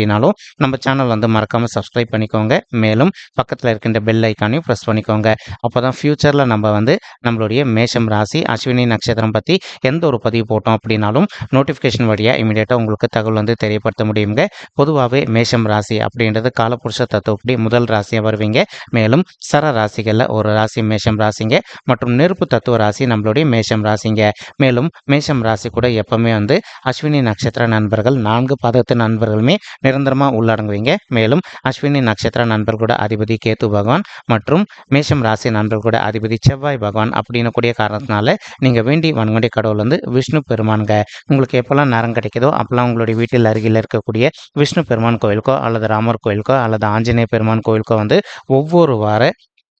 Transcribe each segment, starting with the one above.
அப்படின்னாலும் நம்ம சேனல் வந்து மறக்காமல் சப்ஸ்கிரைப் பண்ணிக்கோங்க. மேலும் பக்கத்தில் இருக்கின்ற பெல் ஐக்கானையும் ப்ரெஸ் பண்ணிக்கோங்க. அப்போ தான் ஃப்யூச்சரில் நம்ம வந்து நம்மளுடைய மேஷம் ராசி அஸ்வினி நட்சத்திரம் பற்றி எந்த ஒரு பதிவு போட்டோம் அப்படின்னாலும் நோட்டிஃபிகேஷன் வழியாக இமீடியட்டாக உங்களுக்கு தகவல் வந்து தெரியப்படுத்த முடியுங்க. பொதுவாகவே மேஷம் ராசி அப்படின்றது காலப்புருஷ தத்துவப்படி முதல் ராசியாக வருவீங்க. மேலும் சர ராசிகளில் ஒரு ராசி மேஷம் ராசிங்க மற்றும் நெருப்பு தத்துவ ராசி நம்மளுடைய மேஷம் ராசிங்க. மேலும் மேஷம் ராசி கூட எப்பவுமே வந்து அஸ்வினி நட்சத்திர நண்பர்கள் நான்கு பதத்து நண்பர்களுமே நிரந்தரமாக உள்ளடங்குவீங்க. மேலும் அஸ்வினி நட்சத்திர நண்பர் கூட அதிபதி கேத்து பகவான் மற்றும் மேஷம் ராசி நண்பர் கூட அதிபதி செவ்வாய் பகவான் அப்படின்னு கூடிய காரணத்தினால நீங்கள் வேண்டி வன்கொண்டி கடவுள் வந்து விஷ்ணு பெருமானுங்க. உங்களுக்கு எப்போல்லாம் நேரம் கிடைக்குதோ அப்போல்லாம் உங்களுடைய வீட்டில் அருகில் இருக்கக்கூடிய விஷ்ணு பெருமான் கோயிலுக்கோ அல்லது ராமர் கோயிலுக்கோ அல்லது ஆஞ்சநேய பெருமான் கோயிலுக்கோ வந்து ஒவ்வொரு வார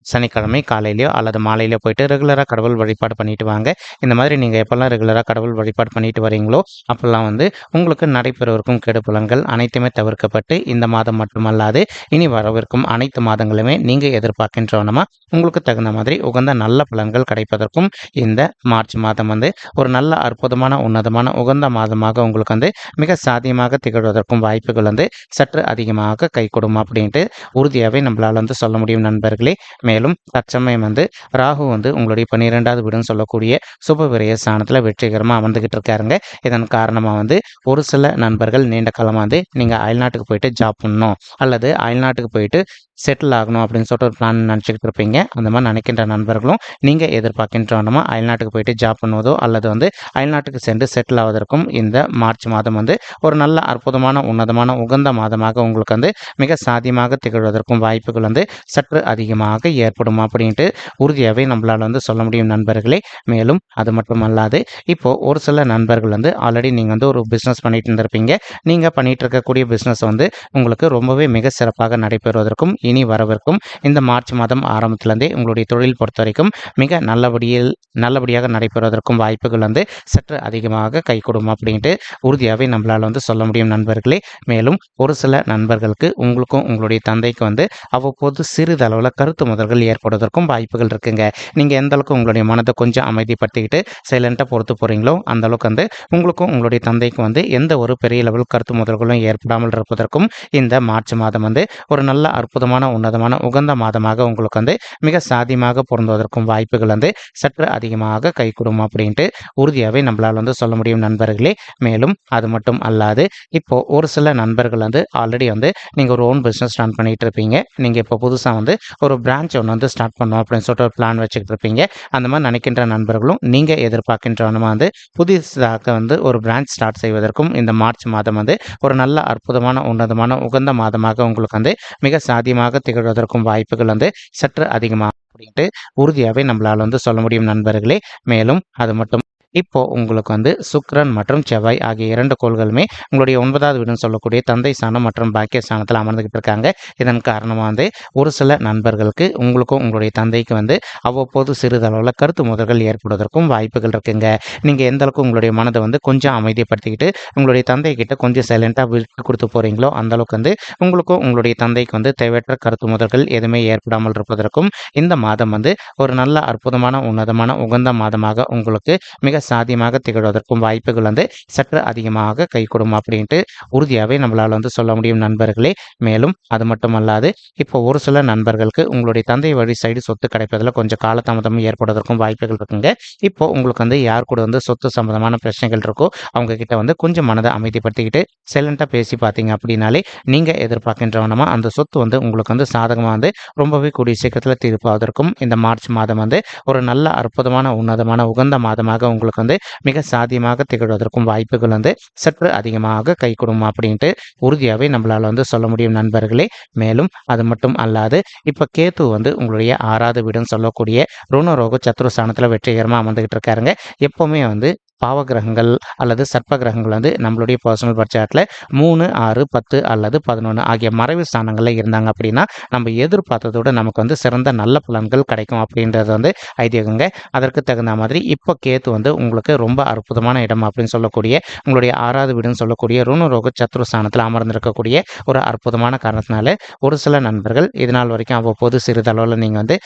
சனிக்கிழமை காலையிலையோ அல்லது மாலையிலையோ போயிட்டு ரெகுலராக கடவுள் வழிபாடு பண்ணிட்டு வாங்க. இந்த மாதிரி நீங்கள் எப்போல்லாம் ரெகுலராக கடவுள் வழிபாடு பண்ணிட்டு வரீங்களோ அப்போல்லாம் வந்து உங்களுக்கு நடைபெறவிருக்கும் கெடுபலன்கள் அனைத்துமே தவிர்க்கப்பட்டு இந்த மாதம் மட்டுமல்லாது இனி வரவிருக்கும் அனைத்து மாதங்களுமே நீங்கள் எதிர்பார்க்கின்றவனமா உங்களுக்கு தகுந்த மாதிரி உகந்த நல்ல பலன்கள் கிடைப்பதற்கும் இந்த மார்ச் மாதம் வந்து ஒரு நல்ல அற்புதமான உன்னதமான உகந்த மாதமாக உங்களுக்கு வந்து மிக சாத்தியமாக திகழ்வதற்கும் வாய்ப்புகள் வந்து சற்று அதிகமாக கை கொடுக்கும் அப்படின்ட்டு உறுதியாகவே நம்மளால் வந்து சொல்ல முடியும் நண்பர்களே. மேலும் தற்சமயம் வந்து ராகு வந்து உங்களுடைய பன்னிரெண்டாவது வீடுன்னு சொல்லக்கூடிய சுப ஸ்தானத்தில் வெற்றிகரமாக அமர்ந்துக்கிட்டு இருக்காருங்க. இதன் காரணமாக வந்து ஒரு சில நண்பர்கள் நீண்ட காலமாக வந்து நீங்கள் அயல்நாட்டுக்கு போயிட்டு ஜாப் பண்ணணும் அல்லது அயல்நாட்டுக்கு போயிட்டு செட்டில் ஆகணும் அப்படின்னு சொல்லிட்டு ஒரு பிளான் நினச்சிக்கிட்டு இருப்பீங்க. அந்த மாதிரி நினைக்கின்ற நண்பர்களும் நீங்கள் எதிர்பார்க்கின்றவனமா அயல்நாட்டுக்கு போயிட்டு ஜாப் பண்ணுவதோ அல்லது வந்து அயல்நாட்டுக்கு சென்று செட்டில் ஆவதற்கும் இந்த மார்ச் மாதம் வந்து ஒரு நல்ல அற்புதமான உன்னதமான உகந்த மாதமாக உங்களுக்கு வந்து மிக சாத்தியமாக திகழ்வதற்கும் வாய்ப்புகள் வந்து சற்று அதிகமாக ஏற்படும் அப்படின்ட்டு உறுதியாகவே நம்மளால் வந்து சொல்ல முடியும் நண்பர்களே. மேலும் அது மட்டும் அல்லாது இப்போது ஒரு சில நண்பர்கள் வந்து ஆல்ரெடி நீங்கள் வந்து ஒரு பிஸ்னஸ் பண்ணிட்டு இருந்திருப்பீங்க. நீங்கள் பண்ணிகிட்டு இருக்கக்கூடிய பிஸ்னஸ் வந்து உங்களுக்கு ரொம்பவே மிக சிறப்பாக நடைபெறுவதற்கும் இனி வரவிருக்கும் இந்த மார்ச் மாதம் ஆரம்பத்திலேருந்தே உங்களுடைய தொழில் பொறுத்த வரைக்கும் மிக நல்லபடியில் நல்லபடியாக நடைபெறுவதற்கும் வாய்ப்புகள் வந்து சற்று அதிகமாக கை கொடுக்கும் அப்படின்ட்டு உறுதியாகவே நம்மளால் வந்து சொல்ல முடியும் நண்பர்களே. மேலும் ஒரு சில நண்பர்களுக்கு உங்களுக்கும் உங்களுடைய தந்தைக்கு வந்து அவ்வப்போது சிறிதளவில் கருத்து முதல்கள் ஏற்படுவதற்கும் வாய்ப்புகள் இருக்குங்க. நீங்கள் எந்த அளவுக்கு உங்களுடைய மனதை கொஞ்சம் அமைதிப்படுத்திக்கிட்டு சைலண்ட்டாக பொறுத்து போகிறீங்களோ அந்த அளவுக்கு வந்து உங்களுக்கும் உங்களுடைய தந்தைக்கும் வந்து எந்த ஒரு பெரிய லெவல் கருத்து முதல்களும் ஏற்படாமல் இருப்பதற்கும் இந்த மார்ச் மாதம் வந்து ஒரு நல்ல அற்புதமான உன்னதமான உகந்த மாதமாக உங்களுக்கு வந்து மிக சாதியமாக பொருந்துவதற்கும் வாய்ப்புகள் வந்து சற்று அதிகமாக கைகூடும் அப்படின்ட்டு உறுதியாகவே நம்மளால் வந்து சொல்ல முடியும் நண்பர்களே. மேலும் அது மட்டும் அல்லாது இப்போ ஒரு சில நண்பர்கள் வந்து ஆல்ரெடி வந்து நீங்கள் ஒரு ஓன் பிஸ்னஸ் ரன் பண்ணிட்டு இருப்பீங்க. நீங்கள் இப்போ புதுசாக வந்து ஒரு பிரான்ச் ஒன்று வந்து ஸ்டார்ட் பண்ணணும் அப்படின்னு சொல்லிட்டு ஒரு பிளான் வச்சுக்கிட்டு இருப்பீங்க. அந்த மாதிரி நினைக்கின்ற நண்பர்களும் நீங்கள் எதிர்பார்க்கின்றவனுமா வந்து புதிதாக வந்து ஒரு பிரான்ச் ஸ்டார்ட் செய்வதற்கும் இந்த மார்ச் மாதம் வந்து ஒரு நல்ல அற்புதமான உன்னதமான உகந்த மாதமாக உங்களுக்கு வந்து மிக அதிகமாக திகழ்வதற்கும் வாய்ப்புகள் வந்து சற்று அதிகமாக அப்படின்ட்டு உறுதியாகவே நம்மளால் வந்து சொல்ல முடியும் நண்பர்களே. மேலும் அது மட்டும் இப்போ உங்களுக்கு வந்து சுக்ரன் மற்றும் செவ்வாய் ஆகிய இரண்டு கோள்களுமே உங்களுடைய ஒன்பதாவது வீடுன்னு சொல்லக்கூடிய தந்தை ஸ்தானம் மற்றும் பாக்கிய ஸ்தானத்தில் அமர்ந்துகிட்டு இருக்காங்க. இதன் காரணமாக வந்து ஒரு சில நண்பர்களுக்கு உங்களுக்கும் உங்களுடைய தந்தைக்கு வந்து அவ்வப்போது சிறிதளவில் கருத்து முதல்கள் ஏற்படுவதற்கும் வாய்ப்புகள் இருக்குங்க. நீங்கள் எந்த அளவுக்கு உங்களுடைய மனதை வந்து கொஞ்சம் அமைதிப்படுத்திக்கிட்டு உங்களுடைய தந்தை கிட்ட கொஞ்சம் சைலண்ட்டாக விட்டு கொடுத்து போகிறீங்களோ அந்த அளவுக்கு வந்து உங்களுக்கும் உங்களுடைய தந்தைக்கு வந்து தேவையற்ற கருத்து முதல்கள் எதுவுமே ஏற்படாமல் இருப்பதற்கும் இந்த மாதம் வந்து ஒரு நல்ல அற்புதமான உன்னதமான உகந்த மாதமாக உங்களுக்கு மிக சாத்தியமாக திகழ்வதற்கும் வாய்ப்புகள் வந்து சற்று அதிகமாக கைகூடும் அப்படின்ட்டு உறுதியாகவே நம்மளால் வந்து சொல்ல முடியும் நண்பர்களே. மேலும் அது மட்டும் அல்லாது இப்போ ஒரு சில நண்பர்களுக்கு உங்களுடைய தந்தை வழி சைடு சொத்து கிடைப்பதில் கொஞ்சம் காலதாமதம் ஏற்படுவதற்கும் வாய்ப்புகள் இருக்குங்க. இப்போ உங்களுக்கு வந்து யார் கூட வந்து சொத்து சம்பந்தமான பிரச்சனைகள் இருக்கோ அவங்க கிட்ட வந்து கொஞ்சம் மனதை அமைதிப்படுத்திக்கிட்டு சைலண்டாக பேசி பார்த்தீங்க அப்படின்னாலே நீங்கள் எதிர்பார்க்கின்றவனமா அந்த சொத்து வந்து உங்களுக்கு வந்து சாதகமாக வந்து ரொம்பவே கூடிய சீக்கிரத்தில் தீர்ப்பாவதற்கும் இந்த மார்ச் மாதம் வந்து ஒரு நல்ல அற்புதமான உன்னதமான உகந்த மாதமாக உங்களுக்கு வந்து மிக சாத்தியமாக திகழ்வதற்கும் வாய்ப்புகள் வந்து சற்று அதிகமாக கை கொடுக்கும் அப்படின்ட்டு உறுதியாகவே நம்மளால் வந்து சொல்ல முடியும் நண்பர்களே. மேலும் அது மட்டும் அல்லாது இப்போ கேத்து வந்து உங்களுடைய ஆறாவது வீடுன்னு சொல்லக்கூடிய ருணரோக சத்ருஸ்தானத்தில் வெற்றிகரமாக அமர்ந்துகிட்டு இருக்காருங்க. எப்போவுமே வந்து பாவகிரகங்கள் அல்லது சர்ப்ப கிரகங்கள் வந்து நம்மளுடைய பர்சனல் பட்ஜெட்டில் மூணு ஆறு பத்து அல்லது பதினொன்று ஆகிய மறைவு ஸ்தானங்களில் இருந்தாங்க அப்படின்னா நம்ம எதிர்பார்த்ததோட நமக்கு வந்து சிறந்த நல்ல பலன்கள் கிடைக்கும் அப்படின்றது வந்து ஐதீகங்க. அதற்கு தகுந்த மாதிரி இப்போ கேத்து வந்து உங்களுக்கு ரொம்ப அற்புதமான இடம் அப்படின்னு சொல்லக்கூடிய உங்களுடைய ஆறாவது வீடுன்னு சொல்லக்கூடிய ருணரோக சத்ரு ஸ்தானத்தில் அமர்ந்திருக்கக்கூடிய ஒரு அற்புதமான காரணத்தினால ஒரு சில நண்பர்கள் இது நாள் வரைக்கும் அவ்வப்போது சிறிதளவில் நீங்கள் வந்து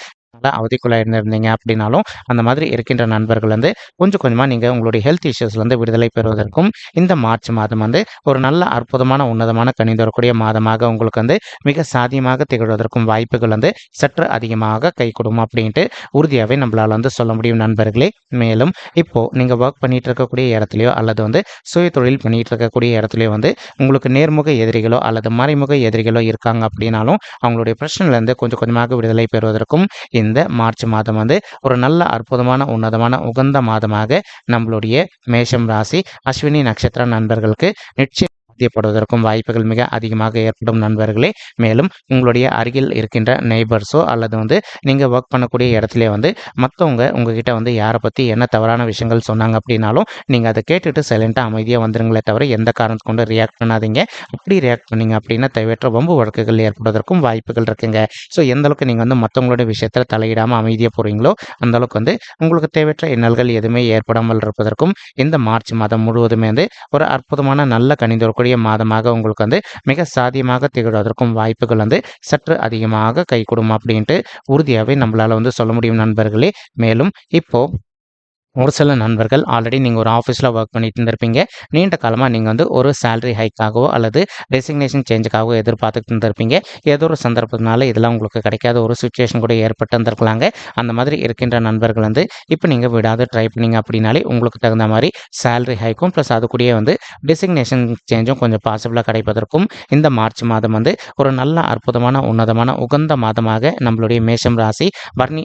அவதிக்குள்ளே இருந்திருந்தீங்க அப்படின்னாலும் அந்த மாதிரி இருக்கின்ற நண்பர்கள் வந்து கொஞ்சம் கொஞ்சமாக நீங்கள் உங்களுடைய ஹெல்த் இஷ்யூஸ்லேருந்து விடுதலை பெறுவதற்கும் இந்த மார்ச் மாதம் வந்து ஒரு நல்ல அற்புதமான உன்னதமான கணிந்து வரக்கூடிய மாதமாக உங்களுக்கு வந்து மிக சாதியமாக திகழ்வதற்கும் வாய்ப்புகள் வந்து சற்று அதிகமாக கை கொடுக்கும் அப்படின்ட்டு உறுதியாகவே நம்மளால் வந்து சொல்ல முடியும் நண்பர்களே. மேலும் இப்போது நீங்கள் ஒர்க் பண்ணிகிட்டு இருக்கக்கூடிய இடத்துலையோ அல்லது வந்து சுய தொழில் பண்ணிகிட்டு இருக்கக்கூடிய இடத்துலையோ வந்து உங்களுக்கு நேர்முக எதிரிகளோ அல்லது மறைமுக எதிரிகளோ இருக்காங்க அப்படின்னாலும் அவங்களுடைய பிரச்சனையிலேருந்து கொஞ்சம் கொஞ்சமாக விடுதலை பெறுவதற்கும் இந்த மார்ச் மாதம் வந்து ஒரு நல்ல அற்புதமான உன்னதமான உகந்த மாதமாக நம்மளுடைய மேஷம் ராசி அஸ்வினி நட்சத்திர நண்பர்களுக்கு நிச்சயம் சாத்தியப்படுவதற்கும் வாய்ப்புகள் மிக அதிகமாக ஏற்படும் நண்பர்களே. மேலும் உங்களுடைய அருகில் இருக்கின்ற நெய்பர்ஸோ அல்லது வந்து நீங்கள் ஒர்க் பண்ணக்கூடிய இடத்துல வந்து மற்றவங்க உங்ககிட்ட வந்து யாரை பற்றி என்ன தவறான விஷயங்கள் சொன்னாங்க அப்படின்னாலும் நீங்கள் அதை கேட்டுட்டு சைலண்ட்டாக அமைதியாக வந்துருங்களே தவிர எந்த காரணத்து கொண்டு ரியாக்ட் பண்ணாதீங்க. அப்படி ரியாக்ட் பண்ணீங்க அப்படின்னா தேவையற்ற வம்பு வழக்குகள் ஏற்படுவதற்கும் வாய்ப்புகள் இருக்குங்க. ஸோ எந்த அளவுக்கு நீங்கள் வந்து மற்றவங்களுடைய விஷயத்தில் தலையிடாமல் அமைதியாக போகிறீங்களோ அந்த அளவுக்கு வந்து உங்களுக்கு தேவையற்ற இன்னல்கள் எதுவுமே ஏற்படாமல் இருப்பதற்கும் இந்த மார்ச் மாதம் முழுவதுமே வந்து ஒரு அற்புதமான நல்ல கணிந்து வரக்கூடிய மாதமாக உங்களுக்கு வந்து மிக சாதியமாக திகழ்வதற்கும் வாய்ப்புகள் வந்து சற்று அதிகமாக கை கொடுக்கும் அப்படின்ட்டு உறுதியாகவே நம்மளால் வந்து சொல்ல முடியும் நண்பர்களே. மேலும் இப்போது ஒரு சில நண்பர்கள் ஆல்ரெடி நீங்கள் ஒரு ஆஃபீஸில் ஒர்க் பண்ணிட்டு இருந்திருப்பீங்க. நீண்ட காலமாக நீங்கள் வந்து ஒரு சேலரி ஹைக்காகவோ அல்லது டெசிக்னேஷன் சேஞ்சுக்காகவோ எதிர்பார்த்துட்டு இருந்திருப்பீங்க. ஏதோ ஒரு சந்தர்ப்பத்தினால இதெல்லாம் உங்களுக்கு கிடைக்காத ஒரு சுச்சுவேஷன் கூட ஏற்பட்டு இருந்திருக்கலாங்க அந்த மாதிரி இருக்கின்ற நண்பர்கள் வந்து இப்போ நீங்கள் விடாத ட்ரை பண்ணிங்க அப்படின்னாலே உங்களுக்கு தகுந்த மாதிரி சேலரி ஹைக்கும் ப்ளஸ் அது கூடயே வந்து டெசிக்னேஷன் சேஞ்சும் கொஞ்சம் பாசிபிளாக கிடைப்பதற்கும் இந்த மார்ச் மாதம் வந்து ஒரு நல்ல அற்புதமான உன்னதமான உகந்த மாதமாக நம்மளுடைய மேஷம் ராசி பர்ணி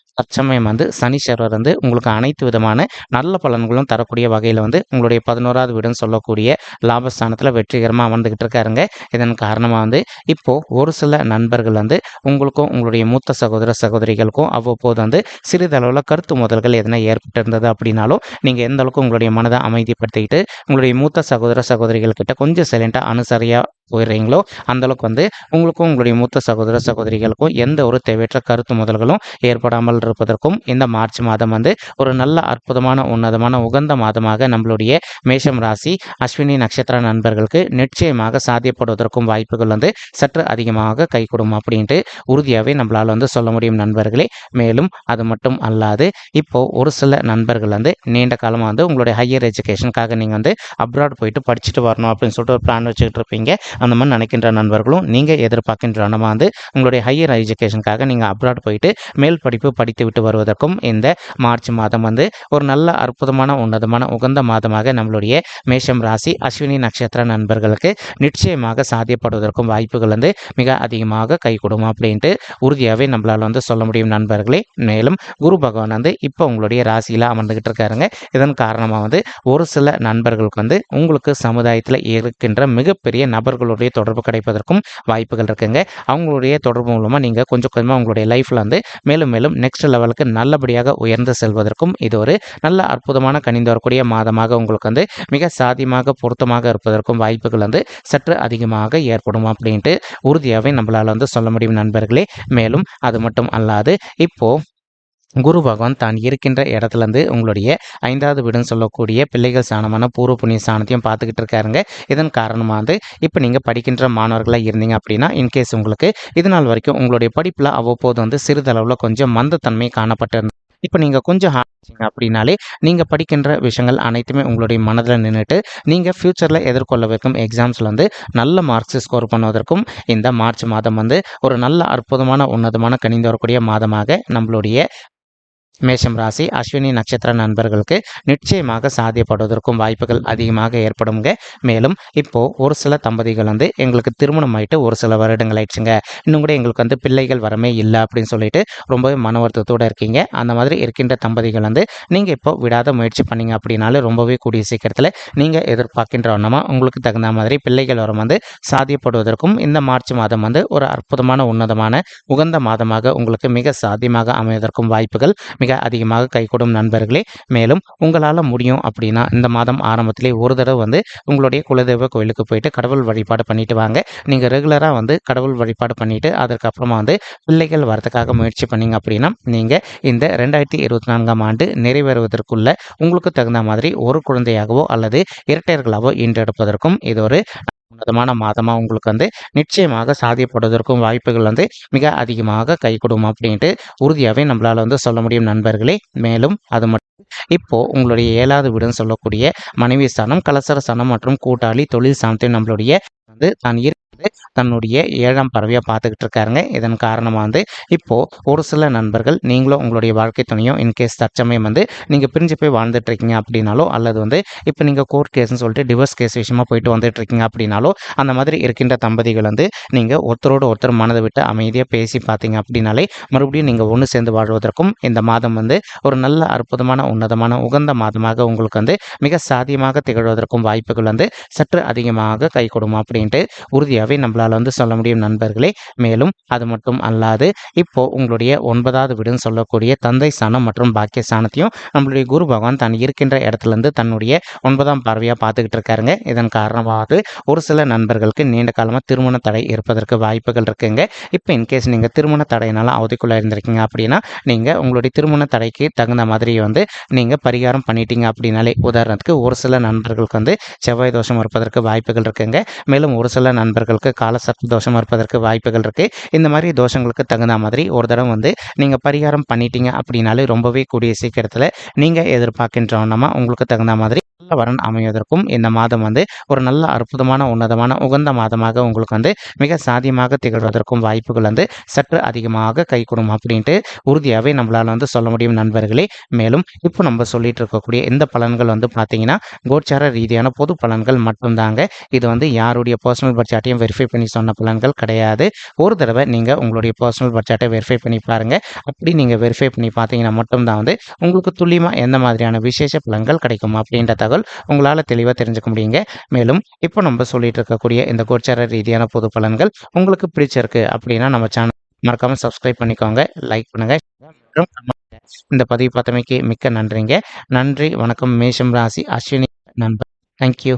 தற்சமயம் வந்து சனீஸ்வரர் வந்து உங்களுக்கு அனைத்து விதமான நல்ல பலன்களும் தரக்கூடிய வகையில் வந்து உங்களுடைய பதினோராவது வீடுன்னு சொல்லக்கூடிய லாபஸ்தானத்தில் வெற்றிகரமாக அமர்ந்துக்கிட்டு இருக்காருங்க. இதன் காரணமாக வந்து இப்போது ஒரு சில நண்பர்கள் வந்து உங்களுக்கும் உங்களுடைய மூத்த சகோதர சகோதரிகளுக்கும் அவ்வப்போது வந்து சிறிதளவில் கருத்து மோதல்கள் எதனா ஏற்பட்டிருந்தது அப்படின்னாலும் நீங்கள் எந்த அளவுக்கு உங்களுடைய மனதை அமைதிப்படுத்திக்கிட்டு உங்களுடைய மூத்த சகோதர சகோதரிகள் கிட்ட கொஞ்சம் சைலண்ட்டாக அனுசரியாக போயிடுறீங்களோ அந்த அளவுக்கு வந்து உங்களுக்கும் உங்களுடைய மூத்த சகோதர சகோதரிகளுக்கும் எந்த ஒரு தேவையற்ற கருத்து முதல்களும் ஏற்படாமல் இருப்பதற்கும் இந்த மார்ச் மாதம் வந்து ஒரு நல்ல அற்புதமான உன்னதமான உகந்த மாதமாக நம்மளுடைய மேஷம் ராசி அஸ்வினி நட்சத்திர நண்பர்களுக்கு நிச்சயமாக சாத்தியப்படுவதற்கும் வாய்ப்புகள் வந்து சற்று அதிகமாக கைகூடும் அப்படின்ட்டு உறுதியாகவே நம்மளால் வந்து சொல்ல முடியும் நண்பர்களே. மேலும் அது மட்டும் அல்லாது இப்போ ஒரு சில நண்பர்கள் வந்து நீண்ட காலமாக வந்து உங்களுடைய ஹையர் எஜுகேஷனுக்காக நீங்கள் வந்து அப்ராட் போயிட்டு படிச்சுட்டு வரணும் அப்படின்னு சொல்லிட்டு ஒரு பிளான் வச்சுக்கிட்டு இருப்பீங்க. அந்த மாதிரி நினைக்கின்ற நண்பர்களும் நீங்கள் எதிர்பார்க்கின்ற நம்ம வந்து உங்களுடைய ஹையர் எஜுகேஷனுக்காக நீங்கள் அப்ராட் போயிட்டு மேல் படிப்பு படித்து விட்டு வருவதற்கும் இந்த மார்ச் மாதம் வந்து ஒரு நல்ல அற்புதமான உன்னதமான உகந்த மாதமாக நம்மளுடைய மேஷம் ராசி அஸ்வினி நட்சத்திர நண்பர்களுக்கு நிச்சயமாக சாத்தியப்படுவதற்கும் வாய்ப்புகள் வந்து மிக அதிகமாக கை கொடுக்கும் அப்படின்ட்டு உறுதியாகவே நம்மளால் வந்து சொல்ல முடியும் நண்பர்களே. மேலும் குரு பகவான் வந்து இப்போ உங்களுடைய ராசியில் அமர்ந்துக்கிட்டு இருக்காருங்க. இதன் காரணமாக வந்து ஒரு சில நண்பர்களுக்கு வந்து உங்களுக்கு சமுதாயத்தில் இருக்கின்ற மிகப்பெரிய அவர்களுடைய தொடர்பு கிடைப்பதற்கும் வாய்ப்புகள் இருக்குங்க. அவங்களுடைய தொடர்பு மூலமாக நீங்கள் கொஞ்சம் கொஞ்சமாக உங்களுடைய லைஃப்பில் வந்து மேலும் மேலும் நெக்ஸ்ட் லெவலுக்கு நல்லபடியாக உயர்ந்து செல்வதற்கும் இது ஒரு நல்ல அற்புதமான கணிந்து வரக்கூடிய மாதமாக உங்களுக்கு வந்து மிக சாத்தியமாக பொருத்தமாக இருப்பதற்கும் வாய்ப்புகள் வந்து சற்று அதிகமாக ஏற்படும் அப்படின்ட்டு உறுதியாகவே நம்மளால் வந்து சொல்ல முடியும் நண்பர்களே. மேலும் அது மட்டும் அல்லாது இப்போது குரு பகவான் தான் இருக்கின்ற இடத்துலேருந்து உங்களுடைய ஐந்தாவது வீடுன்னு சொல்லக்கூடிய பிள்ளைகள் சாணமான பூர்வ புண்ணிய சாணத்தையும் பார்த்துக்கிட்டு இருக்காருங்க. இதன் காரணமாக வந்து இப்போ நீங்கள் படிக்கின்ற மாணவர்களாக இருந்தீங்க அப்படின்னா இன்கேஸ் உங்களுக்கு இது நாள் வரைக்கும் உங்களுடைய படிப்பில் அவ்வப்போது வந்து சிறிதளவில் கொஞ்சம் மந்தத்தன்மை காணப்பட்டிருந்தது. இப்போ நீங்கள் கொஞ்சம் ஆரம்பிச்சிங்க அப்படின்னாலே நீங்கள் படிக்கின்ற விஷயங்கள் அனைத்துமே உங்களுடைய மனதில் நின்றுட்டு நீங்கள் ஃப்யூச்சரில் எதிர்கொள்ளவிருக்கும் எக்ஸாம்ஸில் வந்து நல்ல மார்க்ஸ் ஸ்கோர் பண்ணுவதற்கும் இந்த மார்ச் மாதம் வந்து ஒரு நல்ல அற்புதமான உன்னதமான கணிந்து வரக்கூடிய மாதமாக நம்மளுடைய மேஷம் ராசி அஸ்வினி நட்சத்திர நண்பர்களுக்கு நிச்சயமாக சாத்தியப்படுவதற்கும் வாய்ப்புகள் அதிகமாக ஏற்படுங்க மேலும் இப்போ ஒரு சில தம்பதிகள் வந்து எங்களுக்கு திருமணம் ஆயிட்டு ஒரு சில வருடங்கள் ஆயிடுச்சுங்க. இன்னும் கூட எங்களுக்கு வந்து பிள்ளைகள் வரமே இல்லை அப்படின்னு சொல்லிட்டு ரொம்பவே மன வருத்தத்தோடு இருக்கீங்க. அந்த மாதிரி இருக்கின்ற தம்பதிகள் வந்து நீங்கள் இப்போ விடாத முயற்சி பண்ணீங்க அப்படின்னாலும் ரொம்பவே கூடிய சீக்கிரத்தில் நீங்கள் எதிர்பார்க்கின்ற வண்ணமாக உங்களுக்கு தகுந்த மாதிரி பிள்ளைகள் வரம் வந்து சாத்தியப்படுவதற்கும் இந்த மார்ச் மாதம் வந்து ஒரு அற்புதமான உன்னதமான உகந்த மாதமாக உங்களுக்கு மிக சாத்தியமாக அமைவதற்கும் வாய்ப்புகள் மிக அதிகமாக கைகூடும் நண்பர்களே. மேலும் உங்களால் முடியும் அப்படின்னா இந்த மாதம் ஆரம்பத்திலே ஒரு தடவை வந்து உங்களுடைய குலதெய்வ கோயிலுக்கு போயிட்டு கடவுள் வழிபாடு பண்ணிட்டு வாங்க. நீங்கள் ரெகுலராக வந்து கடவுள் வழிபாடு பண்ணிட்டு அதற்கப்புறமா வந்து பிள்ளைகள் வரதுக்காக முயற்சி பண்ணீங்க அப்படின்னா நீங்கள் இந்த ரெண்டாயிரத்தி இருபத்தி நான்காம் ஆண்டு நிறைவேறுவதற்குள்ள உங்களுக்கு தகுந்த மாதிரி ஒரு குழந்தையாகவோ அல்லது இரட்டையர்களாகவோ ஈன்றெடுப்பதற்கும் இது ஒரு உன்னதமான மாதமாக உங்களுக்கு வந்து நிச்சயமாக சாதியப்படுவதற்கும் வாய்ப்புகள் வந்து மிக அதிகமாக கைகூடும் அப்படின்ட்டு உறுதியாகவே நம்மளால் வந்து சொல்ல முடியும் நண்பர்களே. மேலும் அது மட்டும் இப்போ உங்களுடைய ஏழாவது வீடுன்னு சொல்லக்கூடிய மனைவி ஸ்தானம் கலசர ஸ்தானம் மற்றும் கூட்டாளி தொழில் சாணத்தை நம்மளுடைய வந்து தான் வந்து தன்னுடைய ஏழாம் பறவையாக பார்த்துக்கிட்டு இருக்காருங்க. இதன் காரணமாக வந்து இப்போது ஒரு சில நண்பர்கள் நீங்களும் உங்களுடைய வாழ்க்கை துணையும் இன்கேஸ் தற்சமயம் வந்து நீங்கள் பிரிஞ்சு போய் வாழ்ந்துட்டு இருக்கீங்க அப்படின்னாலோ அல்லது வந்து இப்போ நீங்கள் கோர்ட் கேஸ்னு சொல்லிட்டு டிவோர்ஸ் கேஸ் விஷயமா போயிட்டு வந்துட்டு இருக்கீங்க அப்படின்னாலோ அந்த மாதிரி இருக்கின்ற தம்பதிகள் வந்து நீங்கள் ஒருத்தரோடு ஒருத்தர் மனதை விட்டு அமைதியாக பேசி பார்த்தீங்க அப்படின்னாலே மறுபடியும் நீங்கள் ஒன்று சேர்ந்து வாழ்வதற்கும் இந்த மாதம் வந்து ஒரு நல்ல அற்புதமான உன்னதமான உகந்த மாதமாக உங்களுக்கு வந்து மிக சாத்தியமாக திகழ்வதற்கும் வாய்ப்புகள் வந்து சற்று அதிகமாக கை கொடுமா அப்படின்ட்டு உறுதியாகவே நம்மளால் வந்து சொல்ல முடியும் நண்பர்களே. மேலும் அது மட்டும் அல்லாது இப்போ உங்களுடைய ஒன்பதாவது வீடுன்னு சொல்லக்கூடிய தந்தை ஸ்தானம் மற்றும் பாக்கிய ஸ்தானத்தையும் நம்மளுடைய குரு பகவான் தான் இருக்கின்ற இடத்துலேருந்து தன்னுடைய ஒன்பதாம் பார்வையாக பார்த்துக்கிட்டு இருக்காருங்க. இதன் காரணமாக ஒரு சில நண்பர்களுக்கு நீண்ட காலமாக திருமண தடை இருப்பதற்கு வாய்ப்புகள் இருக்குங்க. இப்போ இன்கேஸ் நீங்கள் திருமண தடையினால அவதிக்குள்ளே இருந்திருக்கீங்க அப்படின்னா நீங்கள் உங்களுடைய திருமண தடைக்கு தகுந்த மாதிரி வந்து நீங்கள் பரிகாரம் பண்ணிட்டீங்க அப்படின்னாலே உதாரணத்துக்கு ஒரு சில நண்பர்களுக்கு வந்து செவ்வாய் தோஷம் இருப்பதற்கு வாய்ப்புகள் இருக்குங்க. மேலும் ஒரு சில நண்பர்களுக்கு காலசர்ப்ப தோஷம் இருப்பதற்கு வாய்ப்புகள் இருக்குது இந்த மாதிரி தோஷங்களுக்கு தகுந்த மாதிரி ஒரு தடவை வந்து நீங்கள் பரிகாரம் பண்ணிட்டீங்க அப்படின்னாலே ரொம்பவே கூடிய சீக்கிரத்தில் நீங்கள் எதிர்பார்க்கின்றவண்ணமாக உங்களுக்கு தகுந்த மாதிரி நல்ல வரன் அமைவதற்கும் இந்த மாதம் வந்து ஒரு நல்ல அற்புதமான உன்னதமான உகந்த மாதமாக உங்களுக்கு வந்து மிக சாதியமாக திகழ்வதற்கும் வாய்ப்புகள் வந்து சற்று அதிகமாக கைகூடும் அப்படின்ட்டு உறுதியாகவே நம்மளால் வந்து சொல்ல முடியும் நண்பர்களே. மேலும் இப்போ நம்ம சொல்லிட்டு இருக்கக்கூடிய இந்த பலன்கள் வந்து பார்த்தீங்கன்னா கோச்சார ரீதியான பொது பலன்கள் மட்டும்தாங்க. இது வந்து யாருடைய பர்சனல் பட்ஜெட்டையும் வெரிஃபை பண்ணி சொன்ன பலன்கள் கிடையாது. ஒரு தடவை நீங்கள் உங்களுடைய பர்சனல் பட்ஜெட்டை வெரிஃபை பண்ணி பாருங்கள் அப்படி நீங்கள் வெரிஃபை பண்ணி பார்த்தீங்கன்னா மட்டும்தான் வந்து உங்களுக்கு துல்லியமாக எந்த மாதிரியான விசேஷ பலன்கள் கிடைக்கும் அப்படின்ற தகவல் உங்களால் தெளிவாக தெரிஞ்சுக்க முடியுங்க. மேலும் இப்போ நம்ம சொல்லிட்டு இருக்கக்கூடிய இந்த கோச்சார ரீதியான பொது பலன்கள் உங்களுக்கு பிடிச்சிருக்கு அப்படின்னா நம்ம சேனல் மறக்காமல் சப்ஸ்கிரைப் பண்ணிக்கோங்க லைக் பண்ணுங்க. மற்றும் இந்த பதிவு பார்த்தமைக்கு மிக்க நன்றிங்க. நன்றி வணக்கம். மேஷம் ராசி அஸ்வினி நண்பர். தேங்க்யூ